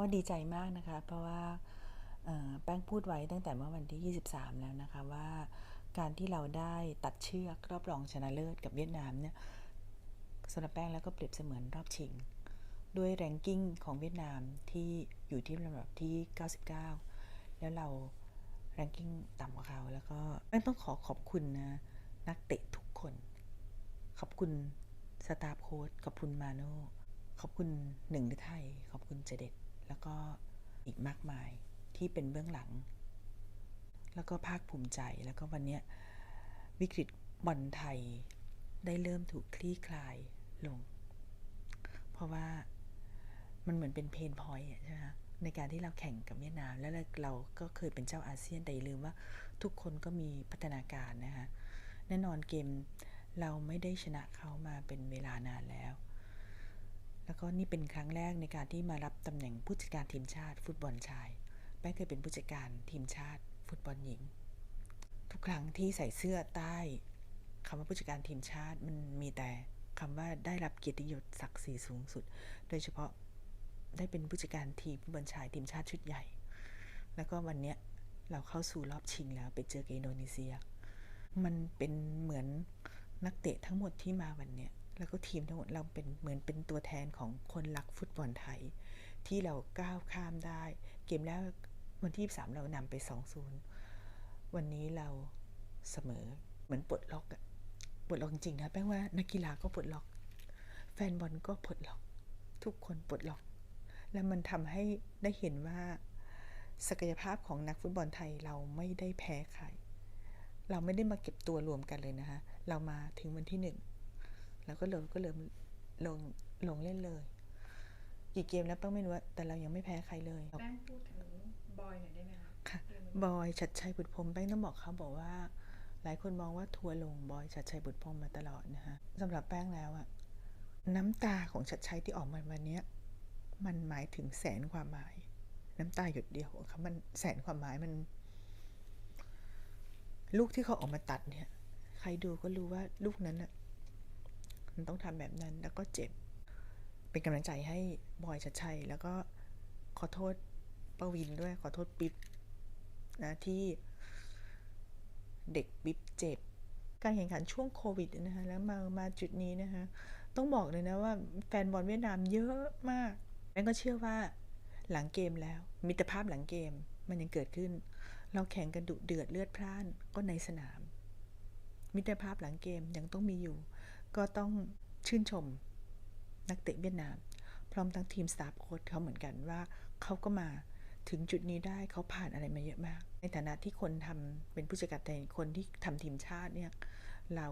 ก็ดีใจมากนะคะ เพราะว่าแป้งพูดไว้ตั้งแต่เมื่อวันที่ 23 แล้วนะคะว่าการที่เราได้ตัดเชือกรอบรองชนะเลิศกับเวียดนามเนี่ยสำหรับแป้งแล้วก็เปรียบเสมือนรอบชิง ด้วยแรงกิ้งของเวียดนามที่อยู่ที่ลำดับที่ 99 แล้วเราแรงกิ้งต่ำกว่าเขา แล้วก็แป้งต้องขอขอบคุณนะนักเตะทุกคน ขอบคุณสตาฟโค้ชขอบคุณมาโน่ขอบคุณหนึ่งฤทัยขอบคุณเจเด็ด แล้วก็อีกมากมายที่เป็นเบื้องหลัง แล้วก็ภาคภูมิใจแล้วก็วันนี้วิกฤตบอลไทยได้เริ่มถูกคลี่คลายลง เพราะว่ามันเหมือนเป็นเพนพอยต์ใช่ไหมในการที่เราแข่งกับเวียดนาม แล้วเราก็เคยเป็นเจ้าอาเซียนแต่อย่าลืมว่าทุกคนก็มีพัฒนาการนะคะแน่นอนเกมเราไม่ได้ชนะเขามาเป็นเวลานานแล้ว แล้วก็นี่เป็นครั้งแรกในการที่มารับตำแหน่งผู้จัดการทีมชาติ ฟุตบอลชาย แป้งเคยเป็นผู้จัดการทีมชาติ ฟุตบอลหญิง ทุกครั้งที่ใส่เสื้อใต้คำว่าผู้จัดการทีมชาติมันมีแต่คำว่าได้รับเกียรติยศศักดิ์ศรีสูงสุด โดยเฉพาะได้เป็นผู้จัดการทีมฟุตบอลชายทีมชาติชุดใหญ่ แล้วก็วันเนี้ยเราเข้าสู่รอบชิงแล้วไปเจอกับอินโดนีเซีย มันเป็นเหมือนนักเตะทั้งหมดที่มาวันเนี้ย แล้วก็ทีมทั้งหมดเราเป็นเหมือนเป็นตัวแทนของคนรักฟุตบอลไทย ที่เราก้าวข้ามได้ เกมแรกวันที่23เรานำไป 2-0 วันนี้เราเสมอเหมือนปลดล็อกอะปลดล็อกจริงๆนะแป้งว่านักกีฬาก็ปลดล็อก แฟนบอลก็ปลดล็อก ทุกคนปลดล็อก แล้วมันทำให้ได้เห็นว่าศักยภาพของนักฟุตบอลไทยเราไม่ได้แพ้ใคร เราไม่ได้มาเก็บตัวรวมกันเลยนะคะ เรามาถึงวันที่หนึ่ง แล้วก็เริ่มก็เริ่มลงลงเล่นเลย กี่เกมแล้วแป้งไม่รู้อะแต่เรายังไม่แพ้ใครเลยแป้งพูดถึงบอยหน่อยได้ไหมคะค่ะเรื่องนี้บอยชัดชัยบุตรพรหมแป้งต้องบอกเขาบอกว่า หลายคนมองว่าทัวร์ลงบอยชัดชัยบุตรพรหมมาตลอดนะคะสำหรับแป้งแล้วอะน้ำตาของชัดชัยที่ออกมาวันเนี้ยมันหมายถึงแสนความหมาย น้ำตาหยดเดียวของเขามันแสนความหมายมัน ลูกที่เขาออกมาตัดเนี่ย ใครดูก็รู้ว่าลูกนั้นอะ มันต้องทำแบบนั้น แล้วก็เจ็บ เป็นกำลังใจให้บอยชัดชัย แล้วก็ขอโทษปวินด้วย ขอโทษปิ๊บนะที่เด็กปิ๊บเจ็บ การแข่งขันช่วงโควิดนะคะแล้วมามาจุดนี้นะคะต้องบอกเลยนะว่าแฟนบอลเวียดนามเยอะมากแม่ก็เชื่อว่าหลังเกมแล้ว มิตรภาพหลังเกมมันยังเกิดขึ้น เราแข่งกันดุเดือดเลือดพล่านก็ในสนาม มิตรภาพหลังเกมยังต้องมีอยู่ ก็ต้องชื่นชมนักเตะเวียดนาม พร้อมทั้งทีมสตาฟโค้ชเขาเหมือนกันว่าเขาก็มาถึงจุดนี้ได้เขาผ่านอะไรมาเยอะมาก ในฐานะที่คนทำเป็นผู้จัดการแต่คนที่ทำทีมชาติเนี่ยเรา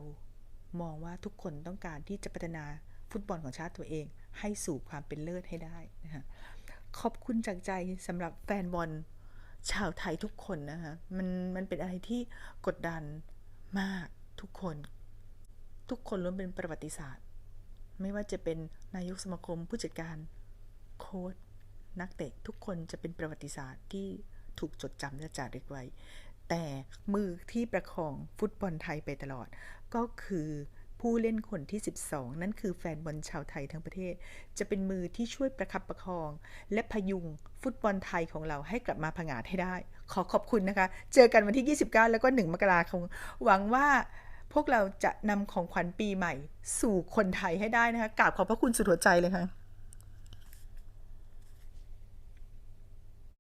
มองว่าทุกคนต้องการที่จะพัฒนาฟุตบอลของชาติตัวเอง ให้สู่ความเป็นเลิศให้ได้นะคะขอบคุณจากใจสำหรับแฟนบอลชาวไทยทุกคนนะคะมันมันเป็นอะไรที่กดดันมากทุกคน ทุกคนล้วนเป็นประวัติศาสตร์ ไม่ว่าจะเป็นนายกสมาคมผู้จัดการ โค้ชนักเตะทุกคนจะเป็นประวัติศาสตร์ที่ถูกจดจำและจารึกไว้ แต่มือที่ประคองฟุตบอลไทยไปตลอด ก็คือผู้เล่นคนที่ 12 นั่นคือแฟนบอลชาวไทยทั้งประเทศ จะเป็นมือที่ช่วยประคับประคอง และพยุงฟุตบอลไทยของเราให้กลับมาผงาดให้ได้ ขอขอบคุณนะคะ เจอกันวันที่ 29 แล้วก็ 1 มกราคม หวังว่า พวกเราจะนำของขวัญปีใหม่ สู่คนไทยให้ได้นะคะกราบขอบพระคุณสุดหัวใจเลยค่ะ